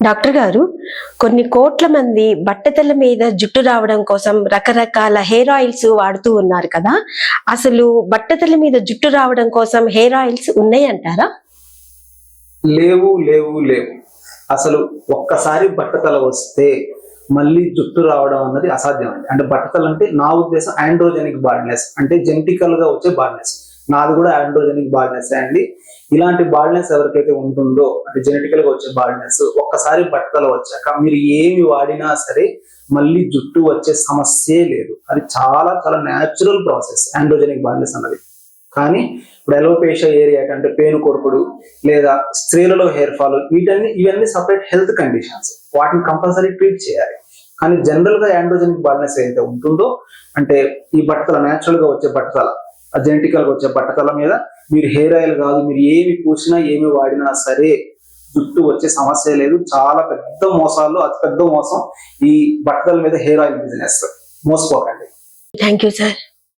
Doctor గారు కొన్ని కోట్ల మంది బట్టతల మీద జుట్టు రావడం కోసం రకరకాల హెయిర్ ఆయిల్స్ వాడుతూ ఉన్నారు కదా. అసలు బట్టతల మీద జుట్టు రావడం కోసం హెయిర్ ఆయిల్స్ ఉన్నాయంటారా? లేవు లేవు లేవు. అసలు ఒక్కసారి బట్టతల వస్తే మళ్ళీ జుట్టు రావడం అన్నది అసాధ్యం అండి అంటే బట్టతలు అంటే నా ఉద్దేశం ఆండ్రోజెనిక్ బాడ్నెస్ అంటే జెనెటికల్గా వచ్చే బాడ్నెస్ నాది కూడా ఆండ్రోజెనిక్ బాడ్నెస్ అండి. ఇలాంటి బాడ్నెస్ ఎవరికైతే ఉంటుందో అంటే జెనెటికల్గా వచ్చే బాడ్నెస్ ఒక్కసారి బట్టలు వచ్చాక మీరు ఏమి వాడినా సరే మళ్ళీ జుట్టు వచ్చే సమస్యే లేదు. అది చాలా చాలా న్యాచురల్ ప్రాసెస్ ఆండ్రోజెనిక్ బాడ్నెస్ అన్నది. కానీ ఇప్పుడు ఎలోపేషియా ఏరియా అంటే పేను కొరుకుడు లేదా స్త్రీలలో హెయిర్ ఫాల్ వీటన్ని ఇవన్నీ సపరేట్ హెల్త్ కండిషన్స్ వాటిని కంపల్సరీ ట్రీట్ చేయాలి. కానీ జనరల్గా ఆండ్రోజెనిక్ బాల్నెస్ ఏదైతే ఉంటుందో అంటే ఈ బట్టల న్యాచురల్గా వచ్చే బట్టల జెనెటికల్ వచ్చే బట్టతల మీద మీరు హెయిర్ ఆయిల్ కాదు మీరు ఏమి పూసినా ఏమి వాడినా సరే జుట్టు వచ్చే సమస్య లేదు. చాలా పెద్ద మోసాలు అతి పెద్ద మోసం ఈ బట్టల మీద హెయిర్ ఆయిల్ బిజినెస్. మోసపోకండి. Thank you sir